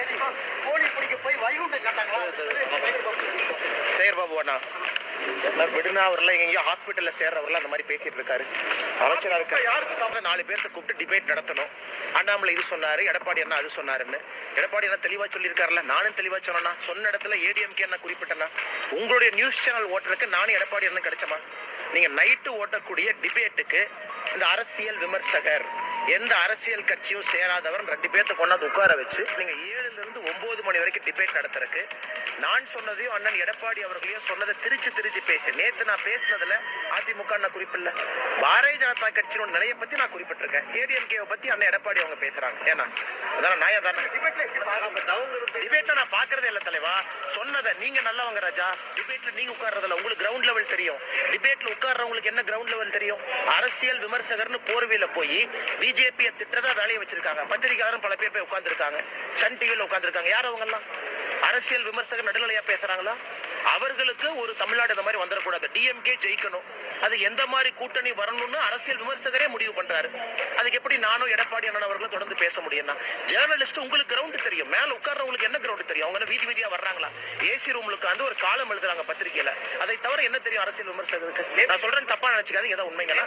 தேடி போலீஸ் விடுனா அவர்லாம் எங்கேயோ ஹாஸ்பிட்டலில் சேர்றவர்லாம் அந்த மாதிரி பேசிட்டு இருக்காரு. அமைச்சராக இருக்காரு யாருக்கு நாலு பேர்த்த கூப்பிட்டு டிபேட் நடத்தணும். அண்ணாமலை இது சொன்னாரு எடப்பாடி அண்ணா அது சொன்னாருன்னு. எடப்பாடி அண்ணா தெளிவா சொல்லியிருக்காருல்ல நானும் தெளிவா சொன்னா சொன்ன இடத்துல ஏடிஎம்கே நான் குறிப்பிட்டனா உங்களுடைய நியூஸ் சேனல் ஓட்டலுக்கு நானும் எடப்பாடி அண்ணன் கிடைச்சமா நீங்க நைட்டு ஓட்டக்கூடிய டிபேட்டுக்கு இந்த அரசியல் விமர்சகர் எந்த அரசியல் கட்சியும் சேராதவர் ரெண்டு பேர்த்த கொண்டாந்து உட்கார வச்சு நீங்க ஏழுல இருந்து ஒன்பது மணி வரைக்கும் டிபேட் நடத்துறக்கு நான் சொன்னதையும் அண்ணன் எடப்பாடி அவர்களையும் சொன்னதை திருச்சி திருச்சி பேசு. நேத்து நான் பேசினதுல அதிமுக நான் குறிப்பிடல பாரதிய ஜனதா கட்சியோட நிலையை பத்தி நான் குறிப்பிட்டிருக்கேன். ஏடிஎம்கேவை பத்தி அண்ணன் எடப்பாடி அவங்க பேசுறாங்க. ஏன்னா அதான் நான் தானே? டிபேட்ல நான் பாக்குறதே இல்ல தலைவா. சொன்னதை நீங்க நல்லவங்க ராஜா. டிபேட்ல நீங்க உட்கார்றதுல உங்களுக்கு கிரவுண்ட் லெவல் தெரியும். டிபேட்ல அவங்களுக்கு என்ன கிரவுண்ட் லெவல் தெரியும்? அரசியல் விமர்சகர்னு போர்வையில போய் பிஜேபியை திட்டதா வேலையை வச்சிருக்காங்க. பத்திரிகையாளரும் பல பேர் போய் உட்கார்ந்துருக்காங்க. சன் டிவியில் உட்கார்ந்துருக்காங்க. யார் அவங்க எல்லாம் அரசியல் விமர்சகர் நடுநிலையா பேசுறாங்களா? அவர்களுக்கு ஒரு தமிழ்நாடு இந்த மாதிரி வந்துடக்கூடாது. டிஎம்கே ஜெயிக்கணும். அது எந்த மாதிரி கூட்டணி வரணும்னு அரசியல் விமர்சகரே முடிவு பண்றாரு. அதுக்கு எப்படி நானும் எடப்பாடி அண்ணன் அவர்களும் தொடர்ந்து பேச முடியும்னா ஜேர்னலிஸ்ட் உங்களுக்கு கிரவுண்ட் தெரியும். மேல உட்கார்றவங்களுக்கு என்ன கிரவுண்ட் தெரியும்? அவங்க வீதி வீதியா வர்றாங்களா? ஏசி ரூம்லுக்கு வந்து ஒரு காலம் எழுதுறாங்க பத்திரிக்கையில அதை தவிர என்ன தெரியும் அரசியல் விமர்சகருக்கு நான் சொல்றேன் தப்பா நினைச்சுக்காது ஏதாவது உண்மைங்களா